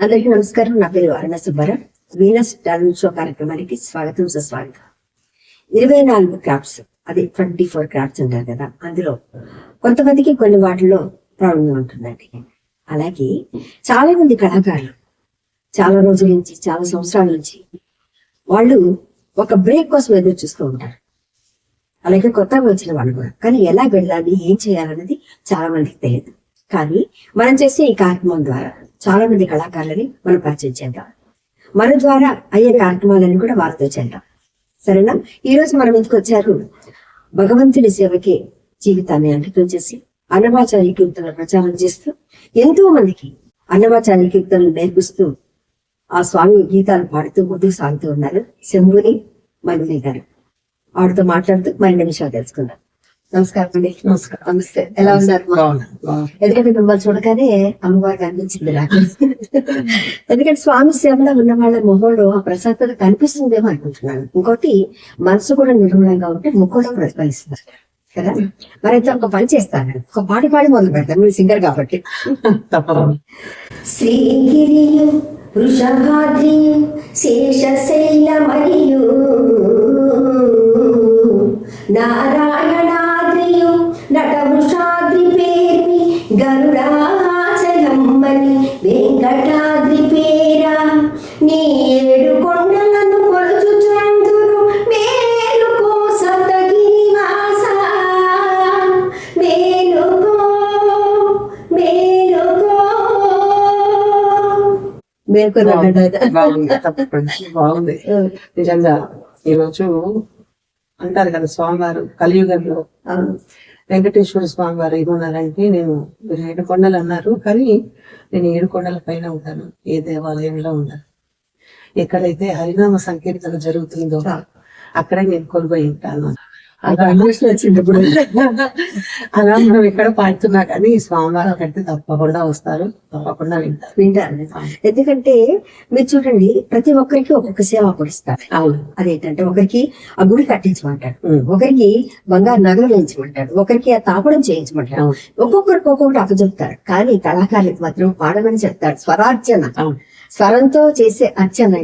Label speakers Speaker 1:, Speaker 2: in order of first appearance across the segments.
Speaker 1: అందరికీ నమస్కారం. నా పేరు Aruna Subbarao Venus talent show కార్యక్రమానికి స్వాగతం సుస్వాగతం. ఇరవై నాలుగు క్రాఫ్ట్స్ అది ట్వంటీ ఫోర్ క్రాఫ్ట్స్ ఉంటారు కదా అందులో కొంతమందికి కొన్ని వాటిలో ప్రాబ్లం ఉంటుందండి. అలాగే చాలా మంది కళాకారులు చాలా రోజుల నుంచి చాలా సంవత్సరాల నుంచి వాళ్ళు ఒక బ్రేక్ కోసం ఎదురు చూస్తూ ఉంటారు. అలాగే కొత్తగా వచ్చిన వాళ్ళు కూడా. కానీ ఎలా వెళ్ళాలి ఏం చేయాలనేది చాలా మందికి తెలియదు. కానీ మనం చేసే ఈ కార్యక్రమం ద్వారా చాలా మంది కళాకారులని మనం పరిచయం చేద్దాం. మన ద్వారా అయ్యే కార్యక్రమాలను కూడా వారితో చేద్దాం. సరేనా? ఈ రోజు మనం ఎందుకు వచ్చారు భగవంతుని సేవకి జీవితాన్ని అంకితం చేసి అన్నమాచార్య కీర్తనలు ప్రచారం చేస్తూ ఎంతో మందికి అన్నమాచార్య కీర్తనలు నేర్పిస్తూ ఆ స్వామి గీతాలు పాడుతూ ముందుకు సాగుతూ ఉన్నారు శంభుని మల్లి గారు. ఆవిడతో మాట్లాడుతూ మరిన్ని విషయాలు తెలుసుకున్నారు నమస్కారం అండి.
Speaker 2: నమస్కారం.
Speaker 1: నమస్తే. ఎలా ఉన్నారు. ఎందుకంటే మిమ్మల్ని చూడగానే అమ్మవారికి అనిపించింది నాకు ఎందుకంటే స్వామి సేవలో ఉన్న వాళ్ళ మొహంలో ఆ ప్రశాంతత కనిపిస్తుందేమో అనుకుంటున్నాను. ఇంకోటి మనసు కూడా నిర్మలంగా ఉంటే ముఖంలో ప్రతిఫలిస్తున్నారు కదా? మరైతే ఒక పని చేస్తాను. ఒక పాట పాడి మొదలు పెడతాను. మీరు సింగర్ కాబట్టి. శ్రీగిరియు వృషభాద్రియు నారాయణాద్రియు నట వృషాద్రి పేర్మి గరుడాచలమ్మని వెంకటాద్రి పేరా నీ ఏడు కొండలను కొలుచుచుందురు మేలుకో సప్తగిరివాస మేలుకో మేలుకో
Speaker 2: బాగుంది నిజంగా ఈరోజు అంటారు కదా స్వామివారు కలియుగంలో వెంకటేశ్వర స్వామి వారు ఏమన్నారంటే నేను మీరు ఏడు కొండలు అన్నారు కానీ నేను ఏడు కొండల పైన ఉంటాను ఏ దేవాలయంలో ఉన్నాను ఎక్కడైతే హరినామ సంకీర్తన జరుగుతుందో అక్కడే నేను కొలువై ఉంటాను. అలా
Speaker 1: వచ్చింది ఇప్పుడు.
Speaker 2: అలా మనం ఎక్కడ పాడుతున్నా కానీ స్వామివారు అక్కడికి తప్పకుండా వస్తారు. తప్పకుండా వింటారు.
Speaker 1: వింటారు. ఎందుకంటే మీరు చూడండి ప్రతి ఒక్కరికి ఒక్కొక్క సేవ కొడిస్తారు.
Speaker 2: అవును.
Speaker 1: అదేంటంటే ఒకరికి ఆ గుడి కట్టించమంటాడు. ఒకరికి బంగారు నగలు వేయించమంటాడు ఒకరికి ఆ తాపడం చేయించమంటాడు ఒక్కొక్కరికి ఒక్కొక్కటి అప్పు చెప్తారు కానీ కళాకారులకు మాత్రం పాడమని చెప్తాడు స్వరార్చన. స్వరంతో చేసే అర్చన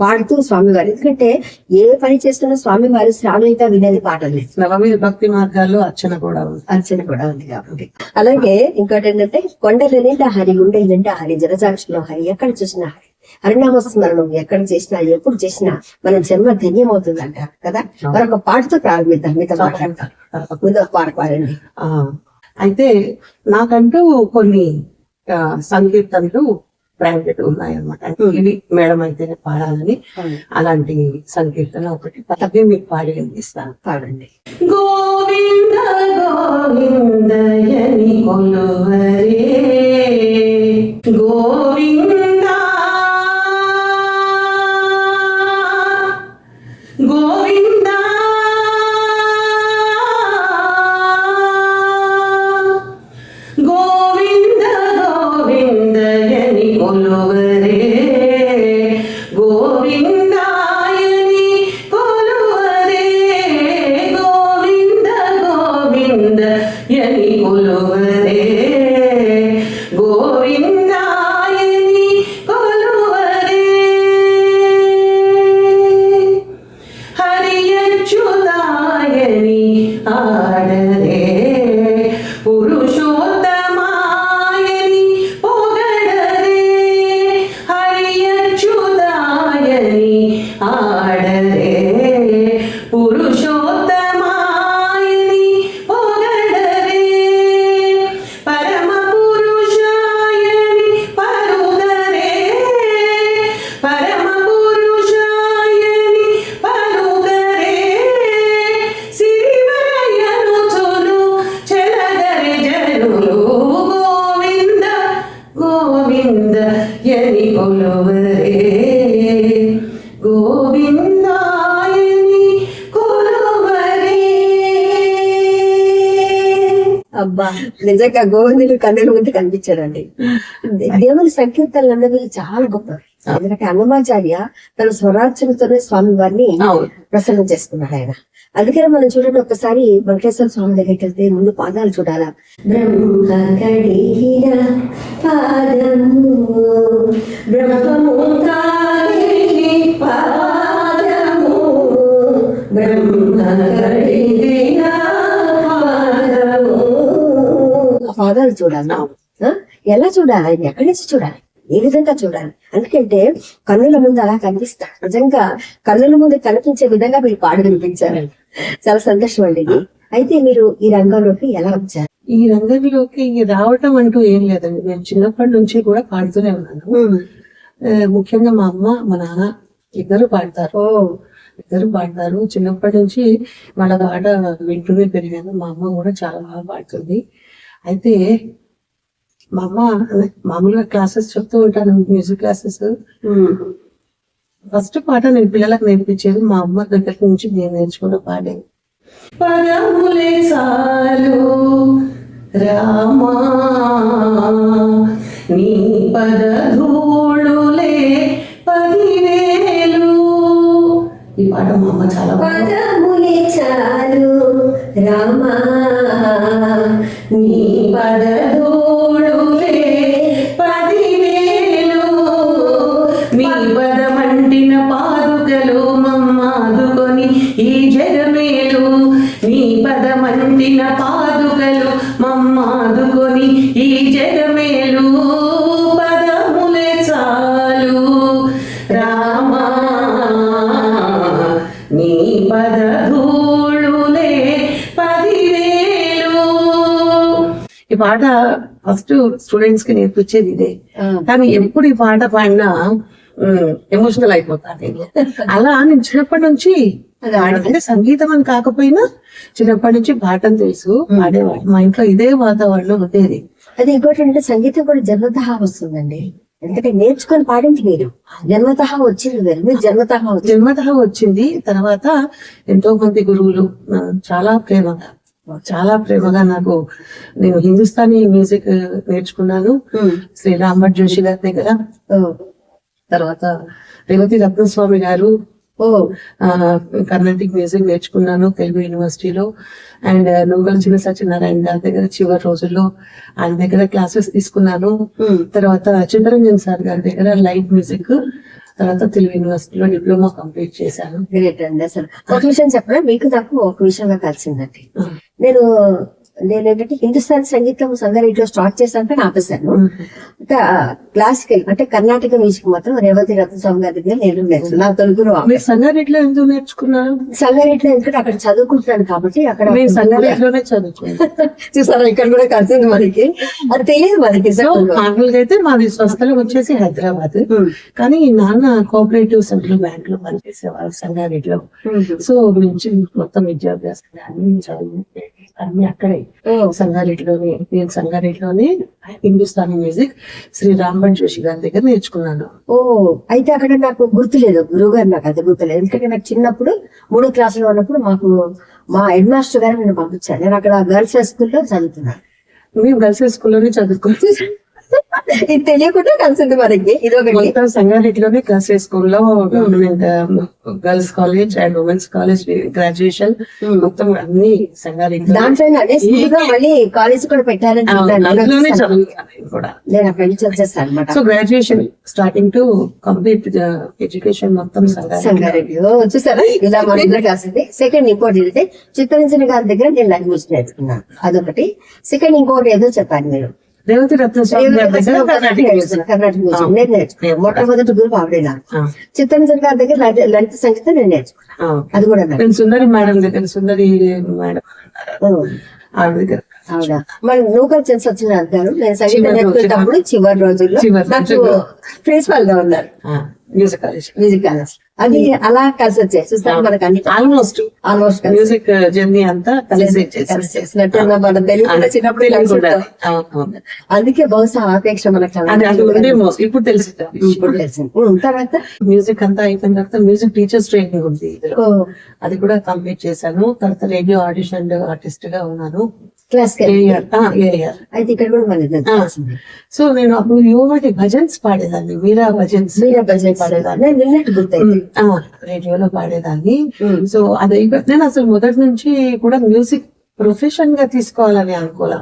Speaker 1: పాడుతూ స్వామివారు. ఎందుకంటే ఏ పని చేస్తున్నా స్వామివారు శ్రావ్యంగా వినేది పాటలు.
Speaker 2: నవమి భక్తి మార్గాల్లో అర్చన కూడా ఉంది.
Speaker 1: అర్చన కూడా ఉంది కాబట్టి. అలాగే ఇంకోటి ఏంటంటే కొండల నిండా హరి గుండె నిండా హరి జలసాక్షిలో హరి ఎక్కడ చూసినా హరి. హరినామ స్మరణం ఎక్కడ చేసినా ఎప్పుడు చేసినా మన జన్మ ధన్యమవుతుంది అంటారు కదా మరొక పాటతో ప్రారంభిద్దాం. మీతో మాట్లాడతాం. ముందు పాట పాడండి.
Speaker 2: ఆ, అయితే నాకంటూ కొన్ని సంకీర్తనలు ప్రైవేట్ ఉన్నాయన్నమాట. అంటే ఇవి మేడం అయితేనే పాడాలని అలాంటి సంకీర్తన ఒకటి తప్పి మీకు పాడి వినిపిస్తాను
Speaker 1: పాడండి.
Speaker 2: గోవింద గోవిందయని కొలువరే
Speaker 1: నిజంగా గోవిందుడు కన్నుల ముందు కనిపించాడండి. దేవుని సంకీర్తనలు అన్నవి చాలా గొప్ప ఎందుకంటే అన్నమాచార్య తన స్వరార్చనతోనే స్వామి వారిని ప్రసన్నం చేసుకున్నాడు ఆయన. అందుకనే మనం చూడండి ఒక్కసారి వెంకటేశ్వర స్వామి దగ్గరికి వెళ్తే ముందు పాదాలు చూడాలా? బ్రహ్మ కడిగిన పాదము బ్రహ్మము తాగిన పాదము బ్రహ్మ పాదాలు చూడాలి? ఎలా చూడాలి? ఆయన ఎక్కడి నుంచి చూడాలి? ఏ విధంగా చూడాలి? ఎందుకంటే కన్నుల ముందు అలా కనిపిస్తారు నిజంగా కన్నుల ముందు కనిపించే విధంగా మీరు పాడు వినిపించారు చాలా సంతోషం అండి. అయితే మీరు ఈ రంగంలోకి ఎలా వచ్చారు?
Speaker 2: ఈ రంగంలోకి రావటం అంటూ ఏం లేదండి. నేను చిన్నప్పటి నుంచి కూడా పాడుతూనే ఉన్నాను. ముఖ్యంగా మా అమ్మ మా నాన్న ఇద్దరు పాడతారు. ఇద్దరు పాడతారు. చిన్నప్పటి నుంచి వాళ్ళ పాట వింటూనే పెరిగాను. మా అమ్మ కూడా చాలా బాగా పాడుతుంది. అయితే మా అమ్మ మామూలుగా క్లాసెస్ చెప్తూ ఉంటాను మ్యూజిక్ క్లాసెస్. ఫస్ట్ పాట నేను పిల్లలకు నేర్పించేది మా అమ్మ దగ్గర నుంచి నేను నేర్చుకున్న పాడే పదములే చాలు రామా. నీ పద ధూళులే పదివేలు. ఈ పాట మా అమ్మ చాలా
Speaker 1: పదములే చాలు రామా.
Speaker 2: నీ పద ఈ పాట ఫస్ట్ స్టూడెంట్స్కి నేర్పించేది ఇదే. కానీ ఎప్పుడు ఈ పాట పాడినా ఎమోషనల్ అయిపోతాను. అలా నేను చిన్నప్పటి నుంచి అంటే సంగీతం అని కాకపోయినా చిన్నప్పటి నుంచి పాటను తెలుసు పాడేవాడు మా ఇంట్లో ఇదే వాతావరణం ఉండేది.
Speaker 1: అది ఇంకోటి అంటే సంగీతం కూడా జన్మతహా వస్తుందండి. ఎందుకంటే నేర్చుకొని పాడింది మీరు. జన్మతహా వచ్చింది మీరు. జన్మతహా వచ్చింది.
Speaker 2: జన్మతః వచ్చింది. తర్వాత ఎంతో మంది గురువులు చాలా ప్రేమగా చాలా ప్రేమగా నాకు నేను హిందుస్థానీ మ్యూజిక్ నేర్చుకున్నాను. శ్రీ రాంభట్ జోషి గారి దగ్గర తర్వాత రేవతి రత్నస్వామి గారు
Speaker 1: ఓ
Speaker 2: ఆ, కర్ణాటిక్ మ్యూజిక్ నేర్చుకున్నాను తెలుగు యూనివర్సిటీలో అండ్ నూగల్ చిన్న సత్యనారాయణ గారి దగ్గర చివరి రోజుల్లో ఆయన దగ్గర క్లాసెస్ తీసుకున్నాను.
Speaker 1: ఉమ్.
Speaker 2: తర్వాత చిత్తరంజన్ సార్ గారి దగ్గర లైట్ మ్యూజిక్ తర్వాత తెలుగు యూనివర్సిటీలో డిప్లొమా కంప్లీట్ చేశాను.
Speaker 1: గ్రేట్ అండి అసలు. ఒక విషయం చెప్పరా మీకు నాకు ఒక విషయంగా కలిసిందండి. నేను నేను ఏంటంటే హిందుస్థాన్ సంగీతం సంగారెడ్డిలో స్టార్ట్ చేశాను కానీ ఆపేశాను ఇంకా క్లాసికల్ అంటే కర్ణాటక మ్యూజిక్ మాత్రం రేవతి రత్నస్వామి గారి దగ్గర నేను నేర్చుకున్నాను నా తెలుగులో
Speaker 2: మీరు సంగారెడ్డిలో ఎందుకు నేర్చుకున్నారు?
Speaker 1: సంగారెడ్డిలో ఎందుకంటే అక్కడ చదువుకుంటున్నాను కాబట్టి అక్కడ
Speaker 2: నేను సంగారెడ్డిలోనే చదువుకున్నాను
Speaker 1: చూసారా ఇక్కడ కూడా కలిసింది మనకి. అది తెలియదు మనకి
Speaker 2: మామూలుగా అయితే మాది స్వస్థలం వచ్చేసి హైదరాబాద్. కానీ నాన్న కోఆపరేటివ్ సెంట్రల్ బ్యాంక్లో పనిచేసేవారు సంగారెడ్డిలో సో నుంచి మొత్తం విద్యాభ్యాసం అన్ని చదువు అన్ని అక్కడే. సంగారెడ్డిలోనే నేను సంగారెడ్డిలోనే హిందుస్థానీ మ్యూజిక్ శ్రీ రాంబన్ జోషి గారి దగ్గర నేర్చుకున్నాను.
Speaker 1: ఓ అయితే అక్కడ నాకు గుర్తులేదు. గురువు గారు నాకు అది గుర్తులేదు. ఎందుకంటే నాకు చిన్నప్పుడు మూడో క్లాసులో ఉన్నప్పుడు మాకు మా హెడ్ మాస్టర్ గారు నేను పంపించాను నేను అక్కడ గర్ల్స్ హై స్కూల్లో చదువుతున్నాను.
Speaker 2: మేము గర్ల్స్ స్కూల్లోనే చదువుకున్నాం.
Speaker 1: ఇది తెలియకుండా కలిసింది మనకి. ఇది ఒకటి
Speaker 2: సంగారెడ్డిలోనే గర్ల్స్ స్కూల్లో government girls college and women's college graduation మొత్తం అన్ని సంగారెడ్డి
Speaker 1: దాంట్లో అదే స్కూల్గా మళ్ళీ కాలేజ్ కూడా పెట్టారని
Speaker 2: కూడా
Speaker 1: నేను అనమాట
Speaker 2: so graduation starting to complete education మొత్తం సంగారెడ్డి
Speaker 1: చూసారా? ఇలా కలిసింది సెకండ్ ఇంకోటి ఏంటంటే చిత్తరంజన్ గారి దగ్గర నేను లాంగ్వేజ్ నేర్చుకున్నాను. అదొకటి. సెకండ్ ఇంకోటి ఏదో చెప్పాను మీరు.
Speaker 2: రేవతి
Speaker 1: నేను నేర్చుకున్నాను మొట్టమొదటి గురువు ఆవిడే నాకు. చిత్తరంజన్ గారి దగ్గర లలిత- సంగీతం నేను నేర్చుకున్నాను. అది కూడా.
Speaker 2: నేను సుందరి మేడం దగ్గర సుందరి మేడం. ఆవిడ దగ్గర.
Speaker 1: నూకల్ చెన్స్ వచ్చిన అంటారు. నేను సంగీతం
Speaker 2: చివరి
Speaker 1: నేర్చుకునేటప్పుడు చివరి రోజుల్లో నాకు
Speaker 2: రోజుల్లో.
Speaker 1: ప్రిన్సిపల్గా ఉన్నారు.
Speaker 2: Music college.
Speaker 1: Music college. అది అలా కలిసి వచ్చాయి చూస్తాను మనకు అన్ని
Speaker 2: ఆల్మోస్ట్
Speaker 1: ఆల్మోస్ట్
Speaker 2: మ్యూజిక్ జర్నీ అంతా కలిసి
Speaker 1: కలిసి చేసినట్టు మన తెలుగు కూడా చిన్నప్పుడు కలిసి ఉంటాం. అందుకే బహుశా ఆపేక్ష మనకు
Speaker 2: ఇప్పుడు తెలిసి.
Speaker 1: ఇప్పుడు తెలిసింది. తర్వాత
Speaker 2: మ్యూజిక్ అంతా అయిపోయిన తర్వాత మ్యూజిక్ టీచర్స్ ట్రైనింగ్ ఉంది. అది కూడా కంప్లీట్ చేశాను. తర్వాత రేడియో ఆడిషన్ ఆర్టిస్ట్గా ఉన్నాను. ఏఆర్
Speaker 1: అయితే ఇక్కడ కూడా.
Speaker 2: సో నేను అప్పుడు యువటి భజన్స్ పాడేదాన్ని మీరా భజన్స్.
Speaker 1: మీరా బజెట్
Speaker 2: పాడేదాన్ని.
Speaker 1: నేను విన్నట్టు గుర్తయింది
Speaker 2: రేడియోలో పాడేదాన్ని. సో అది నేను అసలు మొదటి నుంచి కూడా మ్యూజిక్ ప్రొఫెషన్గా తీసుకోవాలని అనుకోలే.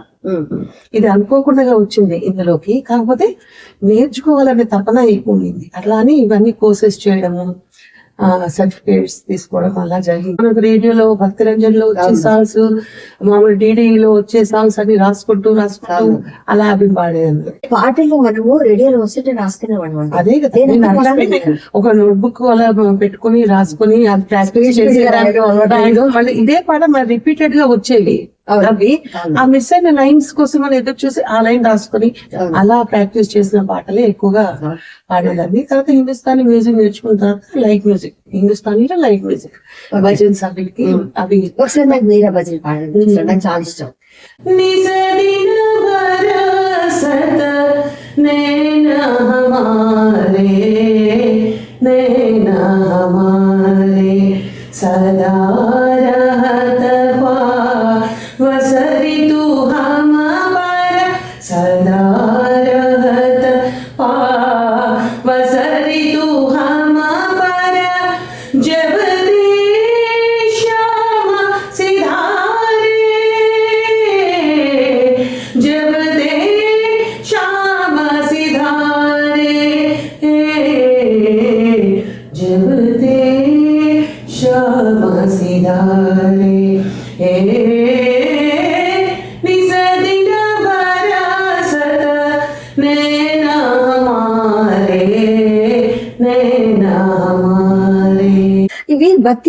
Speaker 2: ఇది అనుకోకుండా వచ్చింది ఇందులోకి. కాకపోతే నేర్చుకోవాలనే తపన ఎక్కువ ఉంది అట్లా అని ఇవన్నీ కోర్సెస్ చేయడము సర్టిఫికేట్స్ తీసుకోవడం అలా జరిగింది మనకు రేడియోలో భక్తి రంజన్లో వచ్చే. సాంగ్స్ మామూలు డీడీలో వచ్చే సాంగ్స్ అన్ని రాసుకుంటూ రాసుకుంటూ. అలా అవి పాడేది
Speaker 1: పాటలు మనము రేడియోలో వస్తుంటే రాసుకునేవాడు
Speaker 2: అదే కదా ఒక నోట్బుక్ అలా పెట్టుకుని రాసుకుని అది ప్రాక్టీస్ మళ్ళీ ఇదే పాట మరి రిపీటెడ్గా వచ్చేవి. అవి. ఆ మిస్ అయిన లైన్స్ కోసం మనం ఎదురు చూసి ఆ లైన్ రాసుకుని. అలా ప్రాక్టీస్ చేసిన పాటలే ఎక్కువగా పాడేదాన్ని. తర్వాత హిందుస్థానీ మ్యూజిక్ నేర్చుకున్న తర్వాత లైట్ మ్యూజిక్. హిందుస్థానీలో లైట్ మ్యూజిక్. భజన్స్ అవికి అవి
Speaker 1: ఒకసారి నాకు మీరా బజెట్ పాడండి. నాకు చాలా ఇష్టం.
Speaker 2: నైన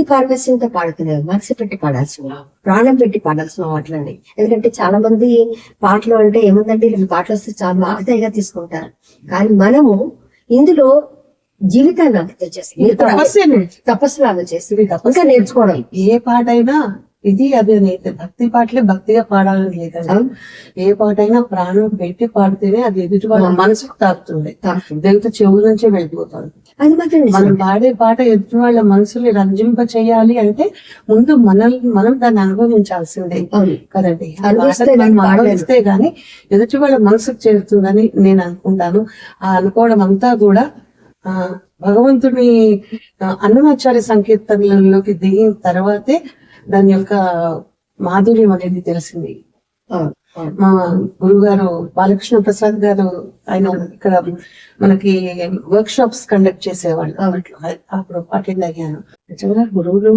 Speaker 1: పారవశ్యంతో పాడుకునేవి మనసు పెట్టి పాడాల్సిన ప్రాణం పెట్టి పాడాల్సిన పాటలండి ఎందుకంటే చాలా మంది పాటలు అంటే ఏముందంటే రెండు పాటలు వస్తే చాలా ఆదాయంగా తీసుకుంటారు. కానీ మనము ఇందులో జీవితాన్ని అంకితం చేసి. తపస్సు లాగా చేసి. ఇంకా నేర్చుకోవడం.
Speaker 2: ఏ పాట అయినా ఇది అదే లేదు భక్తి పాటలే భక్తిగా పాడాలని లేదండి. ఏ పాట అయినా ప్రాణం పెట్టి పాడితేనే అది ఎదుటి వాళ్ళ మనసుకు తాకుతుంది. దేవుతో చెవు నుంచే వెళ్ళిపోతుంది. మనం పాడే పాట ఎదుటి వాళ్ళ మనసుని రంజింప చేయాలి అంటే ముందు మనల్ని మనం దాన్ని అనుభవించాల్సిందే. కదండి
Speaker 1: అనుభవిస్తే
Speaker 2: పాటను గానీ ఎదుటి వాళ్ళ మనసుకు చేరుతుందని నేను అనుకుంటాను ఆ అనుకోవడం అంతా కూడా ఆ భగవంతుని అన్నమాచార్య సంకీర్తనలలోకి దిగిన తర్వాతే దాని యొక్క మాధుర్యం అనేది తెలిసింది. మా గురుగారు బాలకృష్ణ ప్రసాద్ గారు ఆయన ఇక్కడ మనకి వర్క్ షాప్స్ కండక్ట్ చేసేవాళ్ళు. అప్పుడు అటెండ్ అయ్యాను. నిజంగా గురువులు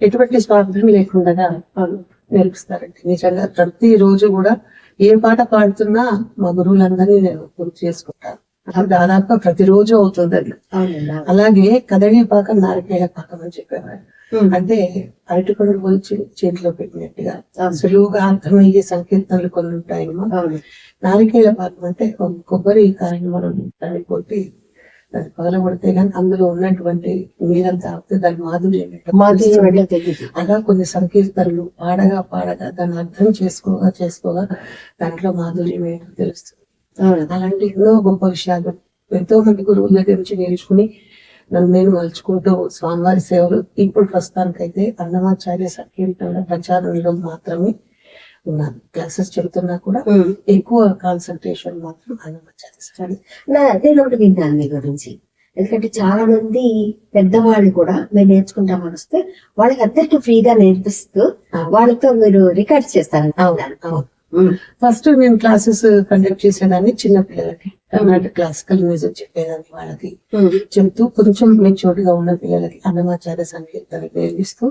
Speaker 2: ఎటువంటి స్వార్థం లేకుండా నేర్పిస్తారండి. నిజంగా ప్రతి రోజు కూడా ఏ పాట పాడుతున్నా మా గురువులందరినీ నేను గుర్తు చేసుకుంటాను. దాదాపుగా ప్రతిరోజు అవుతుంది అది
Speaker 1: అవునండి. అవును.
Speaker 2: అలాగే కదళీ పాకం నారికేళ పాకం అని చెప్పేవారు. అంటే అరటిపండు పోల్చి చేతిలో పెట్టినట్టుగా సులువుగా అర్థమయ్యే సంకీర్తనలు కొన్ని ఉంటాయమ్మా. నారికేళ పాకం అంటే ఒక కొబ్బరి కాయని మనం దాన్ని కొట్టి దాన్ని పగలగొడితే కానీ అందులో ఉన్నటువంటి నీరంతా తాగితే దాని మాధుర్యం. అలా కొన్ని సంకీర్తనలు పాడగా పాడగా దాన్ని అర్థం చేసుకోగా చేసుకోగా దాంట్లో మాధుర్యం ఏంటో తెలుస్తుంది. అలాంటి ఎన్నో గొప్ప విషయాలు ఎంతో మంది గురువుల దగ్గర నుంచి నేర్చుకుని నన్ను నేను మలుచుకుంటూ స్వామివారి సేవలు ఇప్పుడు ప్రస్తుతానికైతే అన్నమాచార్య సంకీర్తన ప్రచారంలో మాత్రమే ఉన్నాను. క్లాసెస్ చెబుతున్నా కూడా. ఎక్కువ కాన్సన్ట్రేషన్ మాత్రం అన్నమాచార్య సంకీర్తన.
Speaker 1: నా ఒకటి విన్నాను మీ గురించి. ఎందుకంటే చాలా మంది పెద్దవాళ్ళు కూడా మేము నేర్చుకుంటామని వస్తే వాళ్ళకి అందరికి ఫ్రీగా నేర్పిస్తూ వాళ్ళతో మీరు రికార్డ్ చేస్తారని
Speaker 2: అవును, అవును. ఫస్ట్ నేను క్లాసెస్ కండక్ట్ చేసేదాన్ని చిన్న పిల్లలకి. కర్ణాటక క్లాసికల్ మ్యూజిక్ చెప్పేదాన్ని వాళ్ళకి. చెబుతూ కొంచెం మెచ్యూర్డ్గా ఉన్న పిల్లలకి అన్నమాచార్య సంగీతం నేర్పిస్తూ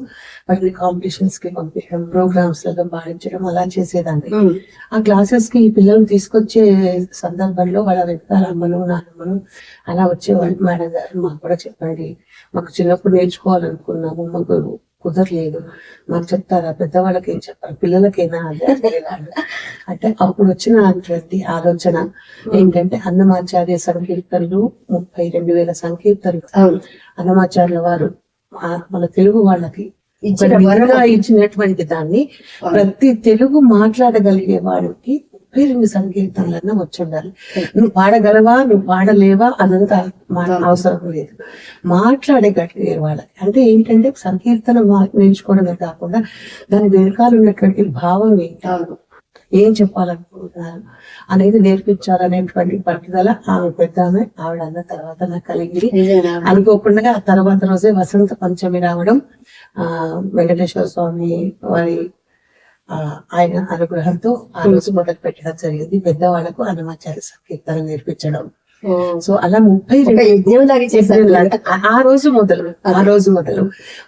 Speaker 2: వాటిని కాంపిటీషన్స్కి పంపించడం ప్రోగ్రామ్స్లలో పాడించడం అలా చేసేదాన్ని. ఆ క్లాసెస్కి ఈ పిల్లల్ని తీసుకొచ్చే సందర్భంలో వాళ్ళ వెనకాల అమ్మను నాన్నమ్మను అలా వచ్చేవాళ్ళు. మేడం గారు మాకు కూడా చెప్పండి. మాకు చిన్నప్పుడు నేర్చుకోవాలనుకున్నాము. మాకు కుదరలేదు. మాకు చెప్తారా? పెద్దవాళ్ళకి ఏం చెప్పాలి? పిల్లలకైనా అదే. అంటే అప్పుడు వచ్చిన అటువంటి ఆలోచన ఏంటంటే అన్నమాచార్య సంకీర్తనలు ముప్పై రెండు వేల సంకీర్తనలు. అన్నమాచార్యుల వారు మన తెలుగు వాళ్ళకి ఇచ్చినటువంటి దాన్ని ప్రతి తెలుగు మాట్లాడగలిగే వాడికి రెండు సంకీర్తనలన్నా వచ్చి ఉండాలి. నువ్వు పాడగలవా నువ్వు పాడలేవా అన్నంత మన అవసరం లేదు. మాట్లాడేటట్టు వాళ్ళకి. అంటే ఏంటంటే సంకీర్తన నేర్చుకోవడమే కాకుండా దాని వెనకాల ఉన్నటువంటి భావం ఏంటి? ఏం చెప్పాలనుకుంటున్నారు అనేది నేర్పించాలనేటువంటి పట్టుదల ఆమె పెద్దామె ఆవిడ అన్న తర్వాత నాకు కలిగింది అనుకోకుండా ఆ తర్వాత రోజే వసంత పంచమి రావడం ఆ వెంకటేశ్వర స్వామి వారి ఆయన అనుగ్రహంతో ఆ రోజు మొదలు పెట్టడం జరిగింది. పెద్దవాళ్ళకు అన్నమాచార్య సంకీర్తన నేర్పించడం. సో అలా ముప్పై రెండు ఆ- రోజు మొదలు. ఆ రోజు మొదలు.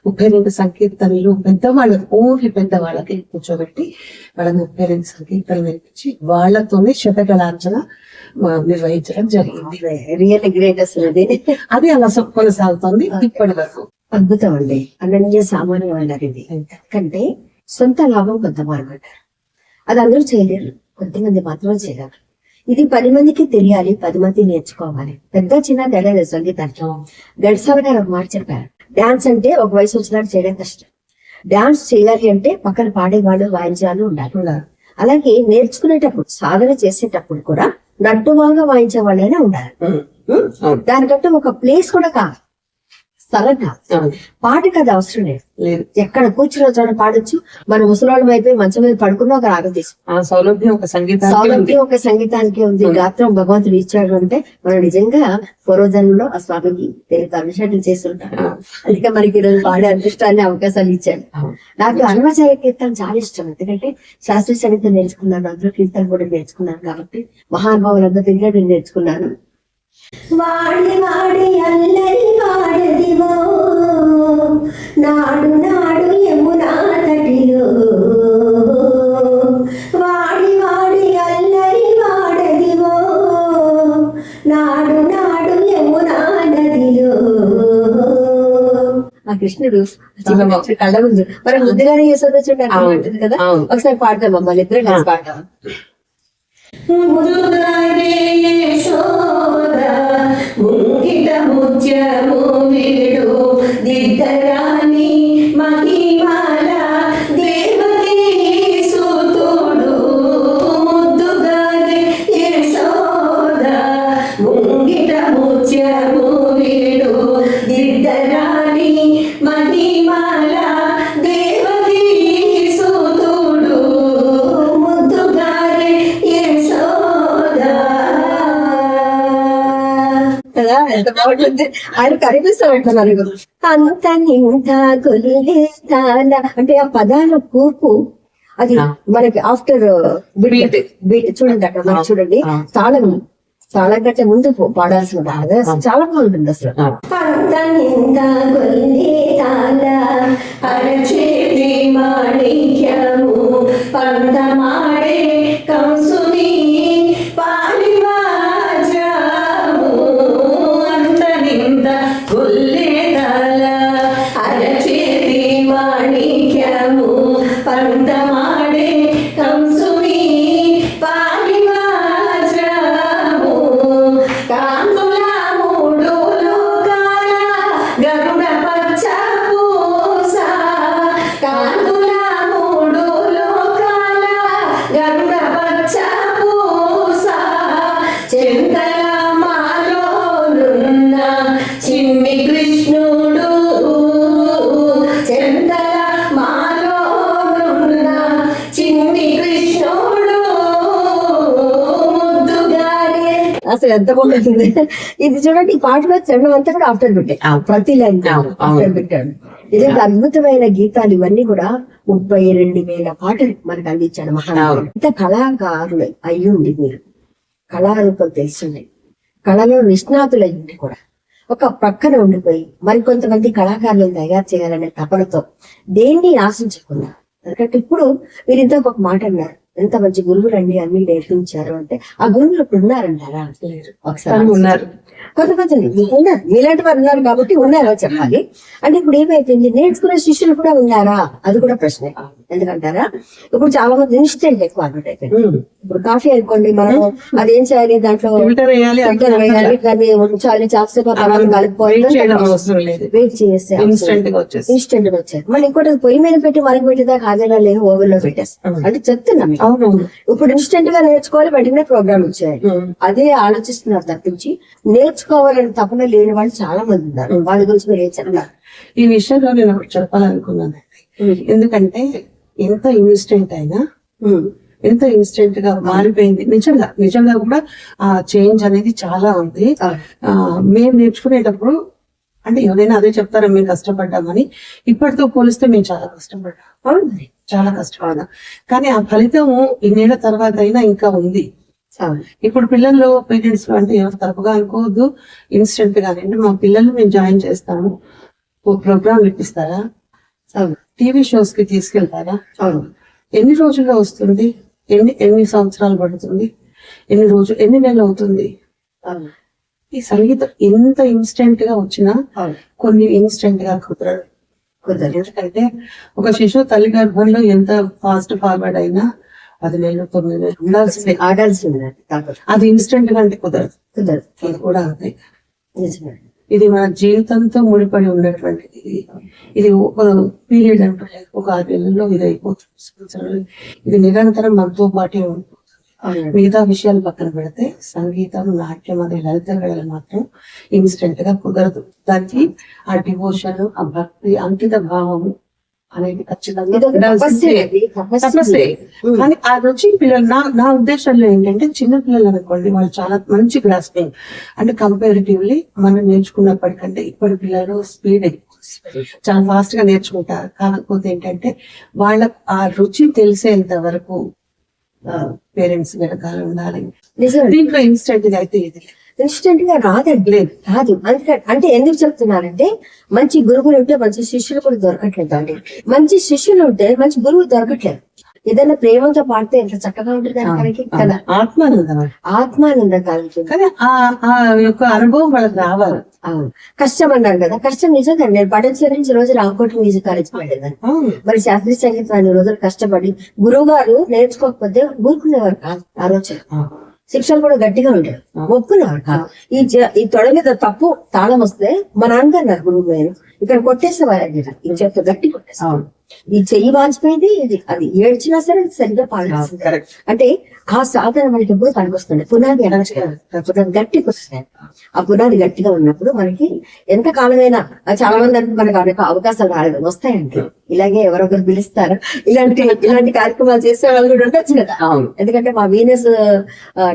Speaker 2: ముప్పై రెండు సంకీర్తనలు పెద్దవాళ్ళకి ఓన్లీ పెద్దవాళ్ళకి కూర్చోబెట్టి వాళ్ళ ముప్పై రెండు సంకీర్తనలు నేర్పించి వాళ్ళతోనే శతకళార్చన నిర్వహించడం జరిగింది.
Speaker 1: రియల్ గ్రేట్ అసలు అది.
Speaker 2: అది అలా కొనసాగుతుంది ఇప్పటి వరకు.
Speaker 1: అద్భుతం అండి. అనన్య సామాన్యమైనది ఇది. ఎందుకంటే సొంత లాభం కొంత మారమంటారు అది అందరూ చేయలేరు కొద్దిమంది మాత్రమే చేయగలరు ఇది పది మందికి తెలియాలి పది మంది నేర్చుకోవాలి పెద్ద చిన్న తేడా సంగీతానికి గడిసారి గారు ఒక మాట చెప్పారు డాన్స్ అంటే ఒక వయసు వచ్చినాక చేయడం కష్టం డాన్స్ చేయాలి అంటే పక్కన పాడేవాళ్ళు వాయించాలు ఉండాలి. అలాగే నేర్చుకునేటప్పుడు సాధన చేసేటప్పుడు కూడా నట్టువాగా వాయించే వాళ్ళైనా ఉండాలి దానికంటే ఒక ప్లేస్ కూడా కాదు
Speaker 2: అవును.
Speaker 1: పాటకి అది అవసరం లేదు.
Speaker 2: లేదు.
Speaker 1: ఎక్కడ కూర్చున్న చోట పాడొచ్చు. మన ముసలాళ్ళం అయిపోయి మంచం మీద పడుకున్నా ఒక రాగం తీసుకు.
Speaker 2: ఆ సౌలభ్యం ఒక సంగీతానికి ఉంది.
Speaker 1: సౌలభ్యం ఒక సంగీతానికి ఉంది. గాత్రం భగవంతుడు ఇచ్చాడు అంటే మనం నిజంగా పూర్వజన్మలో ఆ స్వామికి తెలియదు అభిషేకం చేసి ఉంటాడు
Speaker 2: ఆ,
Speaker 1: అందుకే మనకి ఈరోజు పాడే అదృష్టాన్ని అవకాశాలు ఇచ్చాడు. నాకు అన్నమాచార్య కీర్తన చాలా ఇష్టం. ఎందుకంటే శాస్త్రీయ సంగీతం నేర్చుకున్నాను అందరూ కీర్తన కూడా నేర్చుకున్నాను కాబట్టి మహానుభావులందరూ దగ్గర నేను నేర్చుకున్నాను.
Speaker 3: వాడి వాడి అల్లరి వాడదివో. నాడు నాడు యమునా తటిలో. వాడి వాడి అల్లరి వాడదివో. నాడు నాడు యమునా నదిలో.
Speaker 1: ఆ కృష్ణుడు కళ్ళ ముందు. మరి
Speaker 2: అవును.
Speaker 1: ఉంటుంది కదా. ఒకసారి పాడదాం మమ్మల్ని ఇద్దరు పాడదాం
Speaker 3: దిద్దరాని
Speaker 1: మన ఎంత బాగుంటుంది ఆయన కనిపిస్తూ ఉంటున్నారు అంత నింత గొల్లేతాల అంటే ఆ పదాల కూపు. అది. మనకి ఆఫ్టర్
Speaker 2: Beat.
Speaker 1: బీట్. చూడండి అక్కడ మనకి. చూడండి. తాళం. తాళం కంటే ముందు పాడాల్సిన
Speaker 2: ఆ.
Speaker 1: చాలా బాగుంటుంది అసలు.
Speaker 3: పంత గొల్లి మాడే కంసుని
Speaker 1: అసలు ఎంత బాగుంటుంది? ఇది చూడండి ఈ పాటలో చరణం అంతా కూడా ఆఫ్టర్
Speaker 2: అవును.
Speaker 1: ప్రతి లైన్. ఆఫ్టర్ పెట్టాడు. నిజంగా అద్భుతమైన గీతాలు ఇవన్నీ కూడా ముప్పై రెండు వేల పాటలు మనకు అందించాడు
Speaker 2: అవును.
Speaker 1: ఇంత కళాకారులు అయ్యుండి మీరు. కళారూపం తెలుసుంది కళలో నిష్ణాతులు అయ్యింది కూడా. ఒక పక్కన ఉండిపోయి మరికొంతమంది కళాకారులను తయారు చేయాలనే తపనతో దేన్ని ఆశించకుండా? ఎందుకంటే ఇప్పుడు మీరు ఇంత ఒక మాట అన్నారు. ఎంత మంచి గురువులు అండి అన్ని నేర్పించారు అంటే ఆ గురువులు ఇప్పుడు ఉన్నారంటారా. ఒకసారి
Speaker 2: ఉన్నారు.
Speaker 1: కొంతమంది ఉన్నారు. మీలాంటి వారు ఉన్నారు కాబట్టి ఉన్నారో చెప్పాలి. అంటే ఇప్పుడు ఏమైపోయింది నేర్చుకునే శిష్యులు కూడా ఉన్నారా? అది కూడా ప్రశ్నే. ఎందుకంటారా? ఇప్పుడు చాలా మంది ఇన్స్టెంట్ ఎక్కువ అయిపోయింది
Speaker 2: ఉమ్.
Speaker 1: ఇప్పుడు కాఫీ అనుకోండి మనం అదేం చేయాలి? దాంట్లో
Speaker 2: ఫిల్టర్ వేయాలి
Speaker 1: దాన్ని ఉంచాలి చాలాసేపు కలిపిపోయి వెయిట్ చేస్తే ఇన్స్టెంట్గా మళ్ళీ ఇంకోటి పొయ్యి మీద పెట్టి మనకి పెట్టేదాకా ఆగేలా లేదు ఓవెన్లో పెట్టేస్తాం అంటే చెప్తున్నా ఇప్పుడు ఇన్స్టెంట్గా నేర్చుకోవాలి వెంటనే ప్రోగ్రామ్ ఇచ్చేయాలి. అదే ఆలోచిస్తున్నారు తప్పించి నేర్చుకోవాలని తపన లేని వాళ్ళు చాలా మంది ఉన్నారు. వాళ్ళ గురించి మీరు ఏం చెప్తారు?
Speaker 2: ఈ విషయంలో నేను చెప్పాలనుకున్నాను. ఎందుకంటే ఎంత ఇన్స్టెంట్ అయినా. ఎంత ఇన్స్టెంట్గా మారిపోయింది. నిజంగా నిజంగా కూడా ఆ చేంజ్ అనేది చాలా ఉంది. మేము నేర్చుకునేటప్పుడు అంటే ఎవరైనా అదే చెప్తారా మేము కష్టపడ్డామని ఇప్పటితో పోలిస్తే మేము చాలా కష్టపడ్డాం.
Speaker 1: అవును మరి.
Speaker 2: చాలా కష్టపడ్డాం. కానీ ఆ ఫలితం ఇన్నేళ్ళ తర్వాత అయినా ఇంకా ఉంది. ఇప్పుడు పిల్లలు పేరెంట్స్ అంటే ఎవరు తప్పుగా అనుకోవద్దు. ఇన్స్టెంట్గా అంటే మా పిల్లల్ని మేము జాయిన్ చేస్తాము. ఓ ప్రోగ్రామ్ ఇప్పిస్తారా?
Speaker 1: అవును.
Speaker 2: టీవీ షోస్కి తీసుకెళ్తారా?
Speaker 1: అవును.
Speaker 2: ఎన్ని రోజుల్లో వస్తుంది? ఎన్ని ఎన్ని సంవత్సరాలు పడుతుంది? ఎన్ని రోజులు ఎన్ని నెలలు అవుతుంది? ఈ సంగీతం ఎంత ఇన్స్టెంట్గా వచ్చినా కొన్ని ఇన్స్టెంట్గా కుదరదు.
Speaker 1: కుదరదు.
Speaker 2: ఎందుకంటే ఒక శిశువు తల్లి గర్భంలో ఎంత ఫాస్ట్ ఫార్వర్డ్ అయినా పది నెలలు తొమ్మిది నెలలు ఉండాల్సిందే.
Speaker 1: ఆడాల్సింది అది
Speaker 2: అది ఇన్స్టెంట్గా అంటే కుదరదు.
Speaker 1: కుదరదు.
Speaker 2: ఇది కూడా అంతే.
Speaker 1: నిజమే.
Speaker 2: ఇది మన జీవితంతో ముడిపడి ఉన్నటువంటిది ఇది ఇది ఒక పీరియడ్ అంటూ. ఒక ఆరు నెలల్లో ఇది అయిపోతుంది. ఇది నిరంతరం మనతో పాటే ఉంటుంది మిగతా విషయాలు పక్కన పెడితే సంగీతం నాట్యం అనే లలిత కళలు మాత్రం ఇన్స్టెంట్గా కుదరదు. దానికి ఆ డివోషన్ ఆ భక్తి అంకిత భావం అనేది ఖచ్చితంగా
Speaker 1: తపస్సే.
Speaker 2: కానీ ఆ రుచి పిల్లలు నా నా ఉద్దేశంలో ఏంటంటే చిన్న పిల్లలు అనుకోండి వాళ్ళు చాలా మంచి గ్రాస్పింగ్ అంటే కంపారిటివ్లీ మనం నేర్చుకున్నప్పటికంటే ఇప్పటి పిల్లలు స్పీడ్ చాలా ఫాస్ట్గా నేర్చుకుంటారు. కాకపోతే ఏంటంటే వాళ్ళ ఆ రుచి తెలిసేంత వరకు పేరెంట్స్ వెనకాల ఉండాలి. దీంట్లో ఇన్స్టెంట్ అయితే ఇది లేదు.
Speaker 1: ఇన్స్టెంట్గా రాదండి.
Speaker 2: లేదు.
Speaker 1: రాదు అందుకే అంటే ఎందుకు చెప్తున్నానంటే మంచి గురువులు ఉంటే మంచి శిష్యులు కూడా దొరకట్లేదు అండి. మంచి శిష్యులు ఉంటే మంచి గురువు దొరకట్లేదు. ఏదైనా ప్రేమతో పాడితే ఎంత చక్కగా ఉంటుంది దానికి కదా.
Speaker 2: ఆత్మానందం.
Speaker 1: ఆత్మానందం కలుగుతుంది
Speaker 2: కానీ ఆ ఆ యొక్క అనుభవం వాళ్ళకి రావాలి.
Speaker 1: కష్టం అన్నారు కదా. కష్టం నిజంగా నేను పడించిన నుంచి రోజు రామకోటి మ్యూజిక్ కాలేజ్ పడేదాన్ని. మరి శాస్త్రీయ సంగీతం అన్ని రోజులు కష్టపడి గురువు గారు నేర్చుకోకపోతే ఊరుకునేవారు కాదు ఆ రోజు శిక్షలు కూడా గట్టిగా ఉండేవి ఒప్పుకునేవారు కాదు ఈ ఈ తొడ మీద తప్పు తాళం వస్తే మా నాన్నగారు నాకు గురువు గారు ఇక్కడ కొట్టేసేవారు చేత గట్టి కొట్టేసేవారు.
Speaker 2: అవును.
Speaker 1: ఈ చెయ్యి వాచిపోయింది ఇది అది ఏడ్చినా సరే అది సరిగ్గా
Speaker 2: కరెక్ట్
Speaker 1: అంటే ఆ సాధన మనకి ఎప్పుడు పనికొస్తుంది. పునాది. పునాది గట్టికి వస్తుంది ఆ పునాది గట్టిగా ఉన్నప్పుడు మనకి ఎంత కాలమైనా చాలా మంది అంటే మనకి అనేక అవకాశాలు రాలేదు. వస్తాయండి ఇలాగే ఎవరొకరు పిలుస్తారు. ఇలాంటి ఇలాంటి కార్యక్రమాలు చేసే వాళ్ళు కూడా ఉండొచ్చు కదా. ఎందుకంటే మా వీనస్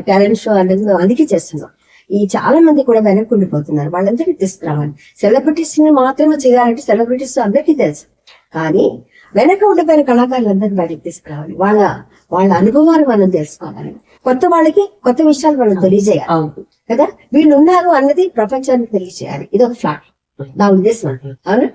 Speaker 1: టాలెంట్ షో అనేది అందుకే చేస్తున్నాం. ఈ చాలా మంది కూడా వెనక్కి ఉండిపోతున్నారు. వాళ్ళందరికీ తీసుకురావాలి సెలబ్రిటీస్ని మాత్రమే చేయాలంటే సెలబ్రిటీస్ అందరికీ తెలుసు. కానీ వెనక ఉండిపోయిన కళాకారులందరినీ బయటకు తీసుకురావాలి వాళ్ళ వాళ్ళ అనుభవాలు మనం తెలుసుకోవాలి. కొత్త వాళ్ళకి కొత్త విషయాలు మనం తెలియజేయాలి.
Speaker 2: అవును.
Speaker 1: కదా? వీళ్ళు ఉన్నారు అన్నది ప్రపంచానికి తెలియజేయాలి. ఇది ఒక ఫ్లాట్ నా ఉద్దేశం.
Speaker 2: అవును.